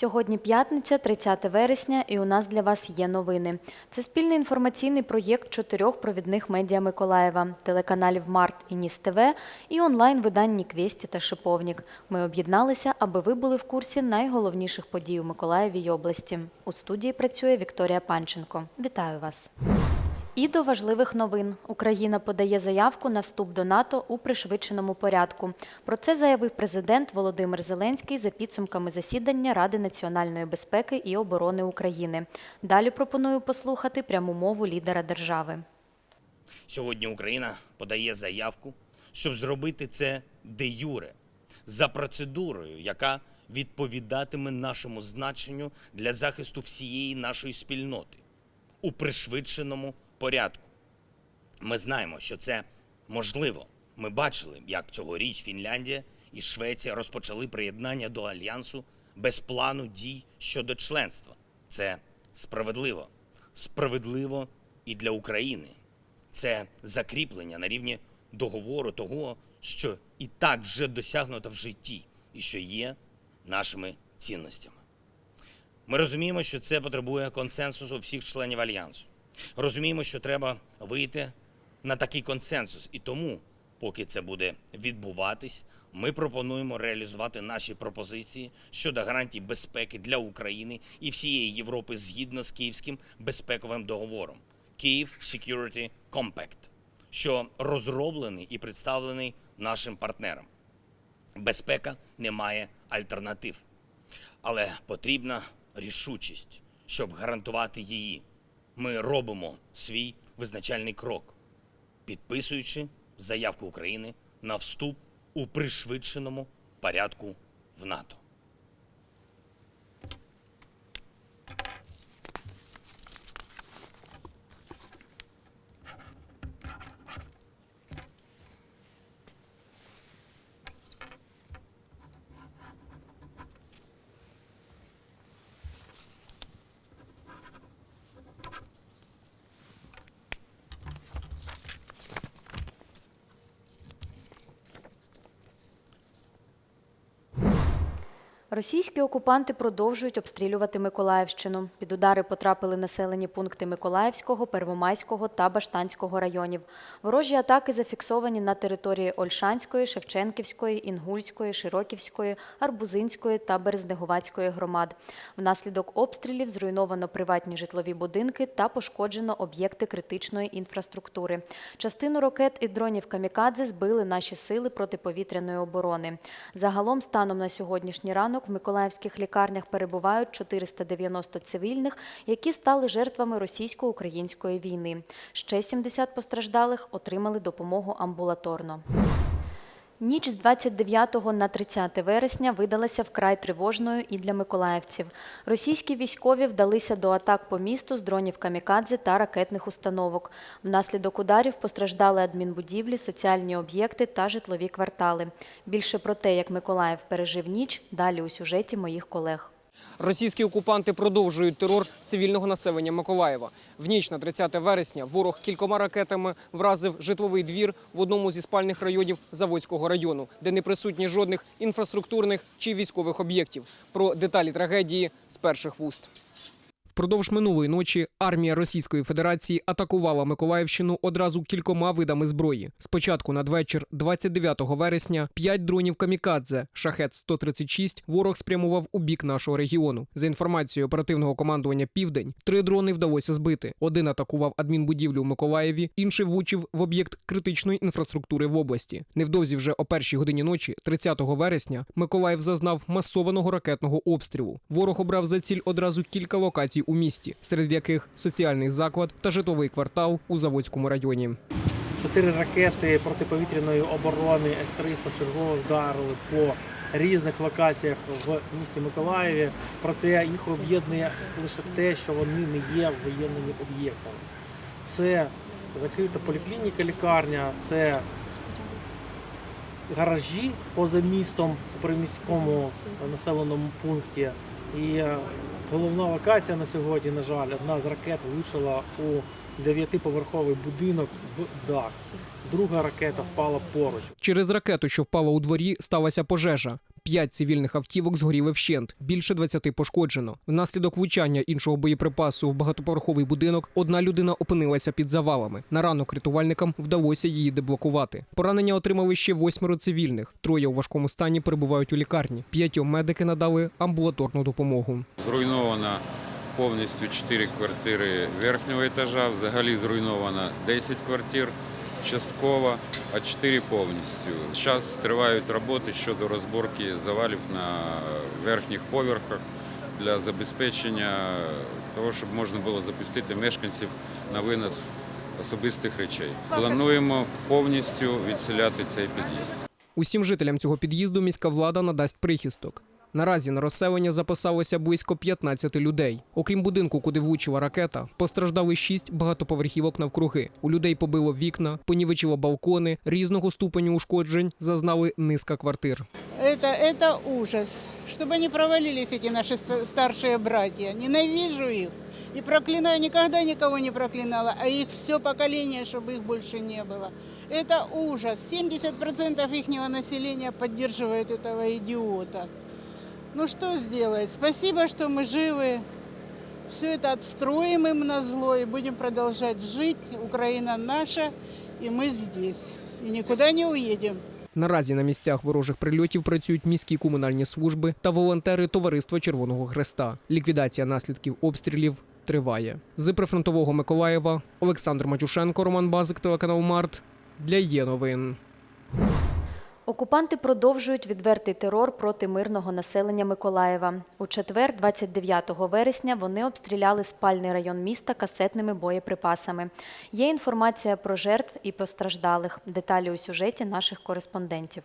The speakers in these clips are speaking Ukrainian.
Сьогодні п'ятниця, 30 вересня, і у нас для вас є новини. Це спільний інформаційний проєкт чотирьох провідних медіа Миколаєва, телеканалів Март і Ніс ТВ і онлайн-видань квісті та Шиповнік. Ми об'єдналися, аби ви були в курсі найголовніших подій у Миколаєві й області. У студії працює Вікторія Панченко. Вітаю вас. І до важливих новин Україна подає заявку на вступ до НАТО у пришвидшеному порядку. Про це заявив президент Володимир Зеленський за підсумками засідання Ради національної безпеки і оборони України. Далі пропоную послухати пряму мову лідера держави. Сьогодні Україна подає заявку, щоб зробити це де юре за процедурою, яка відповідатиме нашому значенню для захисту всієї нашої спільноти у пришвидшеному порядку. Ми знаємо, що це можливо. Ми бачили, як цьогоріч Фінляндія і Швеція розпочали приєднання до альянсу без плану дій щодо членства. Це справедливо. Справедливо і для України. Це закріплення на рівні договору того, що і так вже досягнуто в житті, і що є нашими цінностями. Ми розуміємо, що це потребує консенсусу всіх членів альянсу. Розуміємо, що треба вийти на такий консенсус. І тому, поки це буде відбуватись, ми пропонуємо реалізувати наші пропозиції щодо гарантій безпеки для України і всієї Європи згідно з Київським безпековим договором Київ Security Compact, що розроблений і представлений нашим партнерам. Безпека не має альтернатив, але потрібна рішучість, щоб гарантувати її. Ми робимо свій визначальний крок, підписуючи заявку України на вступ у пришвидшеному порядку в НАТО. Російські окупанти продовжують обстрілювати Миколаївщину. Під удари потрапили населені пункти Миколаївського, Первомайського та Баштанського районів. Ворожі атаки зафіксовані на території Ольшанської, Шевченківської, Інгульської, Широківської, Арбузинської та Березнегувацької громад. Внаслідок обстрілів зруйновано приватні житлові будинки та пошкоджено об'єкти критичної інфраструктури. Частину ракет і дронів камікадзе збили наші сили протиповітряної оборони. Загалом, станом на сьогоднішній ранок, в миколаївських лікарнях перебувають 490 цивільних, які стали жертвами російсько-української війни. Ще 70 постраждалих отримали допомогу амбулаторно. Ніч з 29 на 30 вересня видалася вкрай тривожною і для миколаївців. Російські військові вдалися до атак по місту з дронів камікадзе та ракетних установок. Внаслідок ударів постраждали адмінбудівлі, соціальні об'єкти та житлові квартали. Більше про те, як Миколаїв пережив ніч, далі у сюжеті моїх колег. Російські окупанти продовжують терор цивільного населення Миколаєва. В ніч на 30 вересня ворог кількома ракетами вразив житловий двір в одному зі спальних районів Заводського району, де не присутні жодних інфраструктурних чи військових об'єктів. Про деталі трагедії з перших вуст. Впродовж минулої ночі армія Російської Федерації атакувала Миколаївщину одразу кількома видами зброї. Спочатку надвечір, 29 вересня, п'ять дронів камікадзе шахет 136 ворог спрямував у бік нашого регіону. За інформацією оперативного командування Південь, три дрони вдалося збити. Один атакував адмінбудівлю у Миколаєві, інший влучив в об'єкт критичної інфраструктури в області. Невдовзі вже о першій годині ночі, 30 вересня, Миколаїв зазнав масованого ракетного обстрілу. Ворог обрав за ціль одразу кілька локацій у місті, серед яких соціальний заклад та житловий квартал у Заводському районі. Чотири ракети протиповітряної оборони С-300 чергово вдарили по різних локаціях в місті Миколаєві. Проте їх об'єднує лише те, що вони не є воєнними об'єктами. Це закрита поліклініка, лікарня, це гаражі поза містом у приміському населеному пункті. І головна локація на сьогодні, на жаль, одна з ракет влучила у дев'ятиповерховий будинок в дах. друга ракета впала поруч. Через ракету, що впала у дворі, сталася пожежа. П'ять цивільних автівок згоріли вщент, більше 20 пошкоджено. Внаслідок влучання іншого боєприпасу в багатоповерховий будинок одна людина опинилася під завалами. На ранок рятувальникам вдалося її деблокувати. Поранення отримали ще восьмеро цивільних. Троє у важкому стані перебувають у лікарні. П'ятьом медики надали амбулаторну допомогу. Зруйновано повністю 4 квартири верхнього етажа, взагалі зруйновано 10 квартир частково, а 4 повністю. Зараз тривають роботи щодо розборки завалів на верхніх поверхах для забезпечення того, щоб можна було запустити мешканців на винос особистих речей. Плануємо повністю відселяти цей під'їзд. Усім жителям цього під'їзду міська влада надасть прихисток. Наразі на розселення записалося близько 15 людей. Окрім будинку, куди влучила ракета, постраждали шість багатоповерхівок навкруги. У людей побило вікна, понівечило балкони, різного ступеню ушкоджень зазнали низка квартир. Это, это ужас. Чтобы они провалились, эти наши ста- старшие братья. Ненавижу их. И проклинаю, никогда никого не проклинала, а их все поколение, чтобы их больше не было. Это ужас. 70% их населения поддерживает этого идиота. Ну что сделать? Спасибо, что мы живы. Все это отстроим им на зло и будем продолжать жить. Украина наша, и мы здесь. И никуда не уедем. Наразі на місцях ворожих прильотів працюють міські комунальні служби та волонтери Товариства Червоного Хреста. Ліквідація наслідків обстрілів триває. З прифронтового Миколаєва Олександр Матюшенко, Роман Базик, телеканал Март для є новин. Окупанти продовжують відвертий терор проти мирного населення Миколаєва. У четвер, 29 вересня, вони обстріляли спальний район міста касетними боєприпасами. Є інформація про жертв і постраждалих. Деталі у сюжеті наших кореспондентів.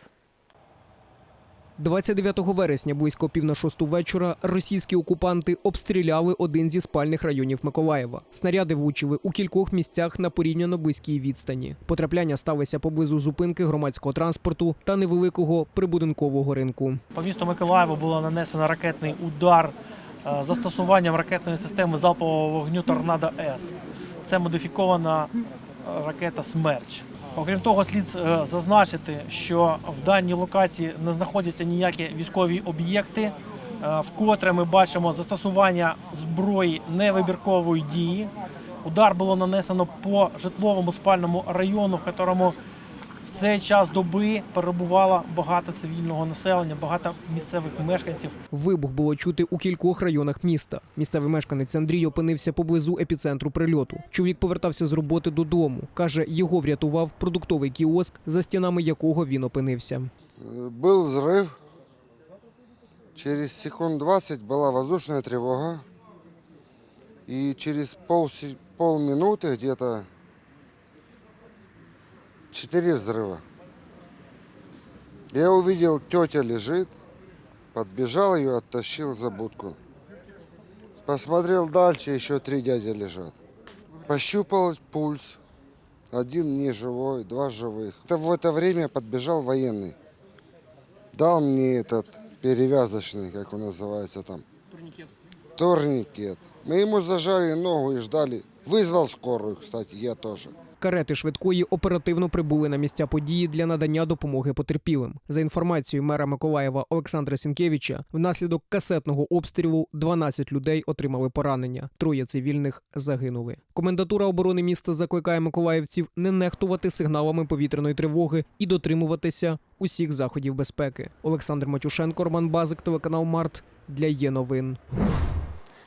29 вересня близько пів на шосту вечора російські окупанти обстріляли один зі спальних районів Миколаєва. Снаряди влучили у кількох місцях на порівняно близькій відстані. Потрапляння сталося поблизу зупинки громадського транспорту та невеликого прибудинкового ринку. По місту Миколаєва було нанесено ракетний удар е, застосуванням ракетної системи залпового вогню Торнадо С. Це модифікована е, ракета Смерч. Окрім того, слід е, зазначити, що в даній локації не знаходяться ніякі військові об'єкти, е, вкотре ми бачимо застосування зброї невибіркової дії. Удар було нанесено по житловому спальному району, в якому цей час доби перебувало багато цивільного населення, багато місцевих мешканців. Вибух було чути у кількох районах міста. Місцевий мешканець Андрій опинився поблизу епіцентру прильоту. Чоловік повертався з роботи додому. каже, його врятував продуктовий кіоск, за стінами якого він опинився. Э, Был взрыв. Через секунд 20 была воздушная тревога. И через пол, полминуты где-то четыре взрыва. Я увидел, тетя лежит, подбежал ее, оттащил за будку. Посмотрел дальше, еще три дяди лежат. Пощупал пульс. Один не живой, два живых. Это в это время подбежал военный. Дал мне этот перевязочный, как он называется там. Турникет. Турникет. Мы ему зажали ногу и ждали. Вызвал скорую, кстати, я тоже. Карети швидкої оперативно прибули на місця події для надання допомоги потерпілим. За інформацією мера Миколаєва Олександра Сінкевича, внаслідок касетного обстрілу 12 людей отримали поранення. Троє цивільних загинули. Комендатура оборони міста закликає миколаївців не нехтувати сигналами повітряної тривоги і дотримуватися усіх заходів безпеки. Олександр Матюшенко, Роман Базик, телеканал Март для є новин.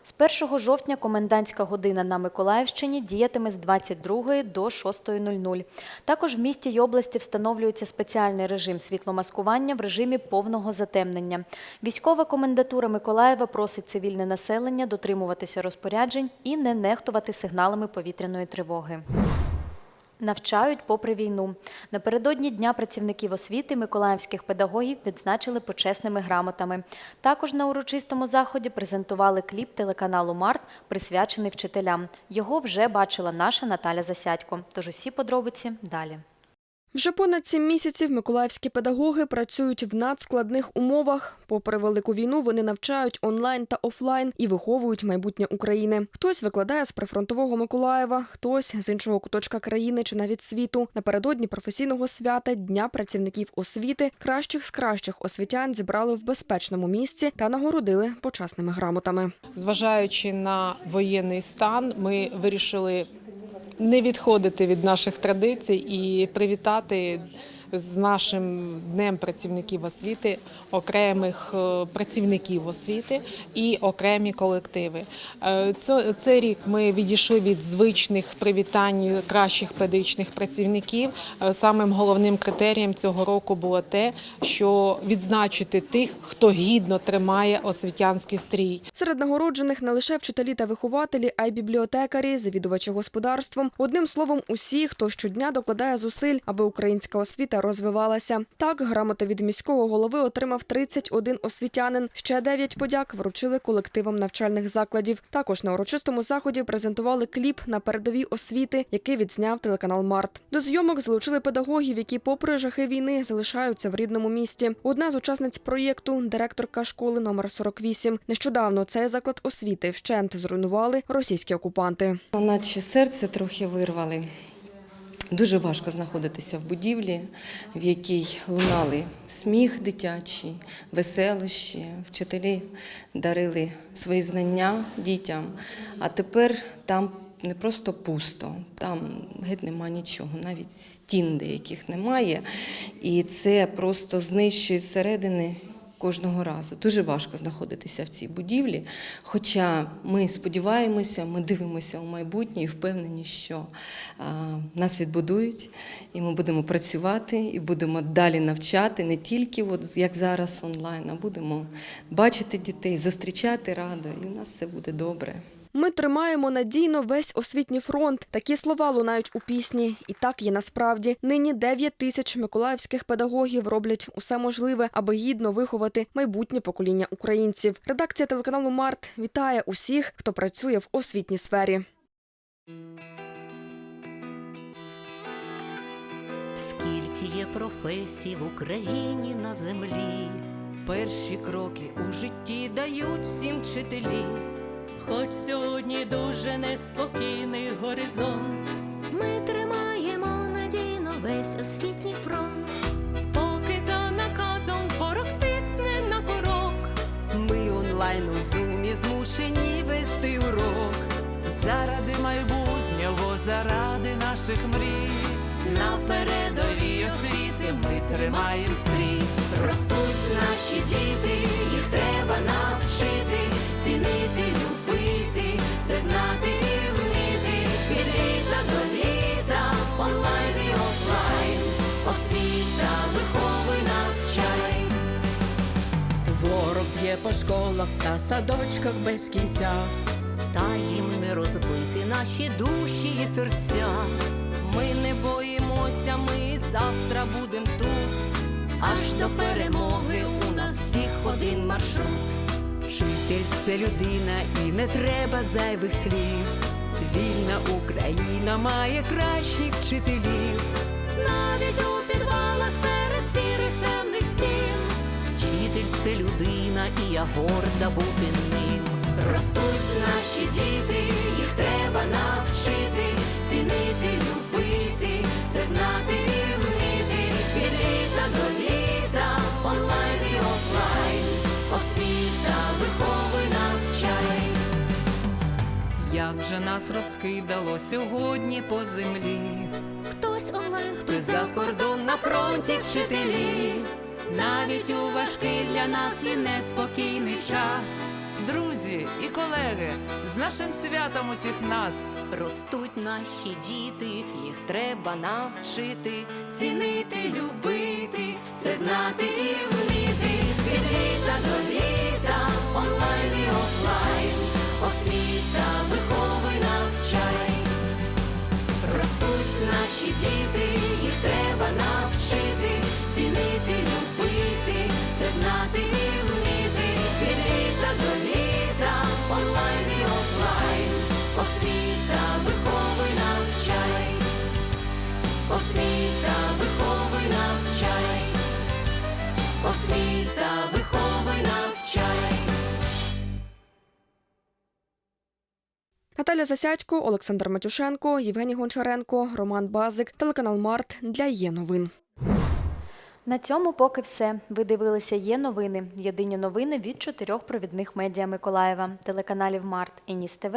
З 1 жовтня комендантська година на Миколаївщині діятиме з 22 до 6.00. Також в місті й області встановлюється спеціальний режим світломаскування в режимі повного затемнення. Військова комендатура Миколаєва просить цивільне населення дотримуватися розпоряджень і не нехтувати сигналами повітряної тривоги. Навчають попри війну. Напередодні Дня працівників освіти миколаївських педагогів відзначили почесними грамотами. Також на урочистому заході презентували кліп телеканалу Март, присвячений вчителям. Його вже бачила наша Наталя Засядько. Тож усі подробиці далі. Вже понад сім місяців миколаївські педагоги працюють в надскладних умовах. Попри велику війну, вони навчають онлайн та офлайн і виховують майбутнє України. Хтось викладає з прифронтового Миколаєва, хтось з іншого куточка країни чи навіть світу. Напередодні професійного свята Дня працівників освіти кращих з кращих освітян зібрали в безпечному місці та нагородили почасними грамотами. Зважаючи на воєнний стан, ми вирішили не відходити від наших традицій і привітати з нашим днем працівників освіти окремих е, працівників освіти і окремі колективи. Е, Цей рік ми відійшли від звичних привітань кращих педагогічних працівників. Е, Самим головним критерієм цього року було те, що відзначити тих, хто гідно тримає освітянський стрій. Серед нагороджених не лише вчителі та вихователі, а й бібліотекарі, завідувачі господарством. Одним словом, усі, хто щодня докладає зусиль, аби українська освіта розвивалася. Так, грамоти від міського голови отримав 31 освітянин. Ще 9 подяк вручили колективам навчальних закладів. Також на урочистому заході презентували кліп на передовій освіти, який відзняв телеканал Март. До зйомок залучили педагогів, які, попри жахи війни, залишаються в рідному місті. Одна з учасниць проєкту, директорка школи номер 48. Нещодавно цей заклад освіти вщент зруйнували російські окупанти. Наче серце трохи вирвали. Дуже важко знаходитися в будівлі, в якій лунали сміх дитячий, веселощі. Вчителі дарили свої знання дітям, а тепер там не просто пусто, там геть нема нічого, навіть стін деяких немає. І це просто знищує зсередини кожного разу. Дуже важко знаходитися в цій будівлі. Хоча ми сподіваємося, ми дивимося у майбутнє і впевнені, що нас відбудують, і ми будемо працювати, і будемо далі навчати не тільки от як зараз онлайн, а будемо бачити дітей, зустрічати радо, і у нас все буде добре. Ми тримаємо надійно весь освітній фронт. Такі слова лунають у пісні. І так є насправді. Нині 9 тисяч миколаївських педагогів роблять усе можливе, аби гідно виховати майбутнє покоління українців. Редакція телеканалу Март вітає усіх, хто працює в освітній сфері. Скільки є професій в Україні на землі, перші кроки у житті дають всім вчителі. Хоч сьогодні дуже неспокійний горизонт, Ми тримаємо надійно весь освітній фронт. поки за наказом ворог тисне на курок. Ми онлайн у зумі змушені вести урок. Заради майбутнього, заради наших мрій. На передовій освіти ми тримаємо стрій. Ростуть наші діти, По школах та садочках без кінця. Та їм не розбити наші душі і серця. Ми не боїмося, ми завтра будем тут. Аж до перемоги у нас всіх один маршрут. Вчитель це людина і не треба зайвих слів. Вільна Україна має кращих вчителів. Навіть у підвалах серед я горда бути ним. Ростуть наші діти, їх треба навчити, цінити, любити, все знати і вміти. Від літа до літа, онлайн і офлайн, освіта виховуй, навчай. Як же нас розкидало сьогодні по землі? Хтось онлайн, хтось за кордон на фронті вчителі. Навіть у важкий для нас і неспокійний час. Друзі і колеги, з нашим святом усіх нас. Ростуть наші діти, їх треба навчити, цінити, любити, все знати і вміти. Від літа до літа, онлайн і офлайн, освіта виховуй, навчай. Ростуть наші діти, їх треба Освіта виховуй навчай, освіта виховуй навчай. Наталя Засядько, Олександр Матюшенко, Євгеній Гончаренко, Роман Базик, телеканал Март для є новин. На цьому поки все. Ви дивилися є новини. Єдині новини від чотирьох провідних медіа Миколаєва, телеканалів Март і Ніс ТВ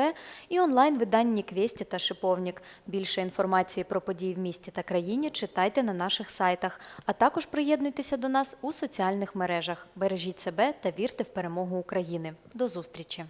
і онлайн-видань Ніквесті та Шиповнік. Більше інформації про події в місті та країні читайте на наших сайтах, а також приєднуйтеся до нас у соціальних мережах. Бережіть себе та вірте в перемогу України. До зустрічі!